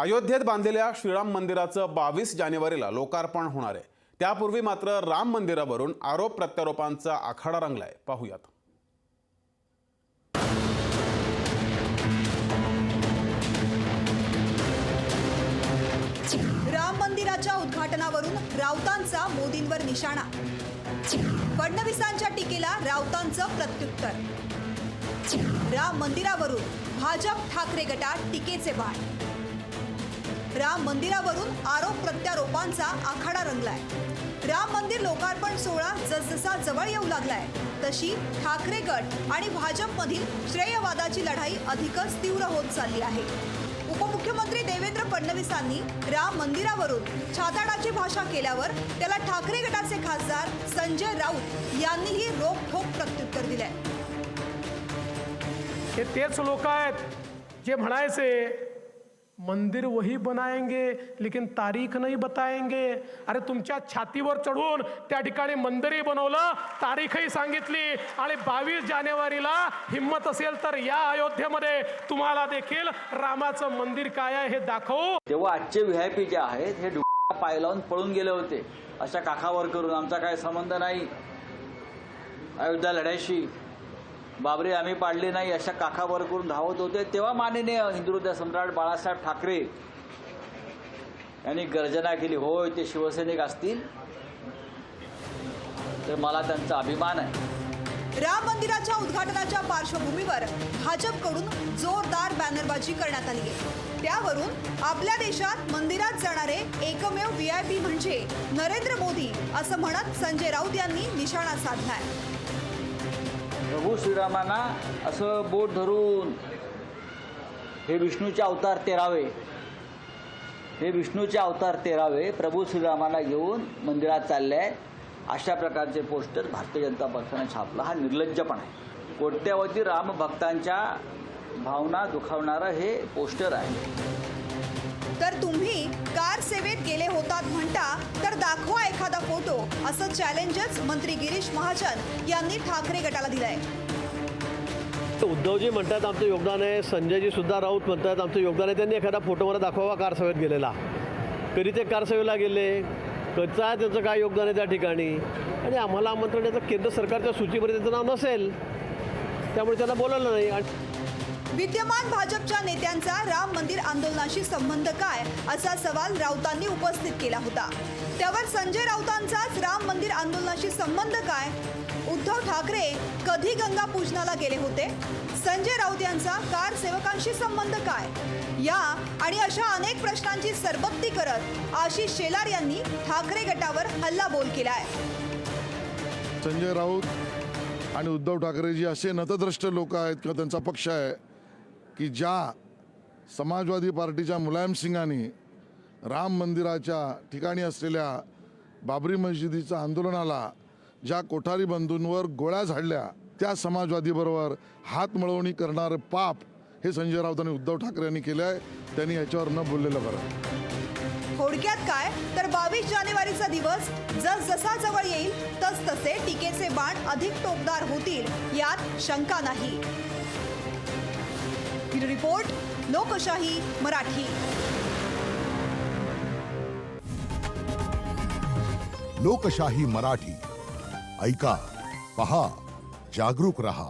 अयोध्येत बांधलेल्या श्रीराम मंदिराचं बावीस जानेवारीला लोकार्पण होणार आहे. त्यापूर्वी मात्र राम मंदिरावरून आरोप प्रत्यारोपांचा आखाडा रंगलाय. पाहूयात. राम मंदिराच्या उद्घाटनावरून राऊतांचा मोदींवर निशाणा. फडणवीसांच्या टीकेला राऊतांचं प्रत्युत्तर. राम मंदिरावरून भाजप ठाकरे गटात टीकेचे बाण राम मंदिरावरून आरोप प्रत्यारोपांचा आखाडा रंगलाय. राम मंदिर लोकार्पण सोहळा जसजसा जवळ येऊ लागलाय तशी ठाकरे गट आणि भाजपमधील श्रेयवादाची लढाई अधिकच तीव्र होत चालली आहे. उपमुख्यमंत्री देवेंद्र फडणवीसांनी राम मंदिरावरून छाताडाची भाषा केल्यावर त्याला ठाकरे गटाचे खासदार संजय राऊत यांनीही रोखोक प्रत्युत्तर दिलंय. हे तेच लोक आहेत जे म्हणायचे मंदिर वही बनाएंगे लेकिन तारीख नाही बताएंगे। अरे तुमच्या छातीवर चढून त्या ठिकाणी मंदिरही बनवलं तारीखही सांगितली आणि बावीस जानेवारीला हिंमत असेल तर या अयोध्येमध्ये तुम्हाला देखील रामाचं मंदिर काय आहे हे दाखवू. तेव्हा आजचे व्ही आय पी जे आहेत हे पाय लावून पळून गेले होते. अशा काखावर करून आमचा काय संबंध नाही. अयोध्या लढ्याशी बाबरी आम्ही पाडली नाही अशा काखावर करून धावत होते. तेव्हा माननीय हिंदुहृदय सम्राट बाळासाहेब ठाकरे यांनी गर्जना केली. होय ते शिवसैनिक असतील. तर मला त्यांचा अभिमान आहे. राम मंदिराच्या उद्घाटनाच्या पार्श्वभूमीवर भाजपकडून जोरदार बॅनरबाजी करण्यात आली. आहे त्यावरून आपल्या देशात मंदिरात जाणारे एकमेव व्ही आय पी म्हणजे नरेंद्र मोदी असं म्हणत संजय राऊत यांनी निशाणा साधलाय. प्रभू श्रीरामांना असं बोट धरून हे विष्णूचे अवतार तेरावे हे विष्णूचे अवतार तेरावे प्रभू श्रीरामांना घेऊन मंदिरात चालले आहेत अशा प्रकारचे पोस्टर भारतीय जनता पक्षाने छापला. हा निर्लज्जपणा आहे. कोट्यावधी रामभक्तांच्या भावना दुखावणारं हे पोस्टर आहे. तर तुम्ही कार सेवेत गेले होतात म्हणता तर दाखवा एखादा फोटो असं चॅलेंजच मंत्री गिरीश महाजन यांनी ठाकरे गटाला दिलंय. उद्धवजी म्हणतात आमचं योगदान आहे. संजयजी सुद्धा राऊत म्हणतात आमचं योगदान आहे. त्यांनी एखादा फोटो मला दाखवावा कार सेवेत गेलेला. कधी ते कार सेवेला गेले? कचा त्याचं काय योगदान आहे त्या ठिकाणी? आणि आम्हाला आमंत्रण याचं केंद्र सरकारच्या सूचीमध्ये त्याचं नाव नसेल. त्यामुळे त्यांना बोलावलं नाही. आणि विद्यमान भाजपच्या नेत्यांचा राम मंदिर आंदोलनाशी संबंध काय असा सवाल राऊतांनी उपस्थित केला होता. त्यावर संजय राऊतांचाच राम मंदिर आंदोलनाशी संबंध काय? उद्धव ठाकरे कधी गंगा पूजनाला गेले होते? संजय राऊत यांचा कार सेवकांशी संबंध काय? या आणि अशा अनेक प्रश्नांची सरबत्ती करत आशिष शेलार यांनी ठाकरे गटावर हल्लाबोल केलाय. संजय राऊत आणि उद्धव ठाकरेजी असे नतद्रष्ट लोक आहेत किंवा त्यांचा पक्ष आहे की ज्या समाजवादी पार्टीच्या मुलायमसिंगांनी राम मंदिराच्या ठिकाणी असलेल्या बाबरी मस्जिदीच्या आंदोलनाला ज्या कोठारी बंधूंवर गोळ्या झाडल्या त्या समाजवादीबरोबर हात मिळवणी करणारं पाप हे संजय राऊत आणि उद्धव ठाकरे यांनी केलं आहे त्यांनी याच्यावर न बोललेलं बरं. थोडक्यात काय? तर बावीस जानेवारीचा दिवस जस जसा जवळ येईल तस तसे टीकेचे बाण अधिक टोकदार होतील यात शंका नाही. ब्युरो रिपोर्ट लोकशाही मराठी। लोकशाही मराठी ऐका पहा जागरूक रहा।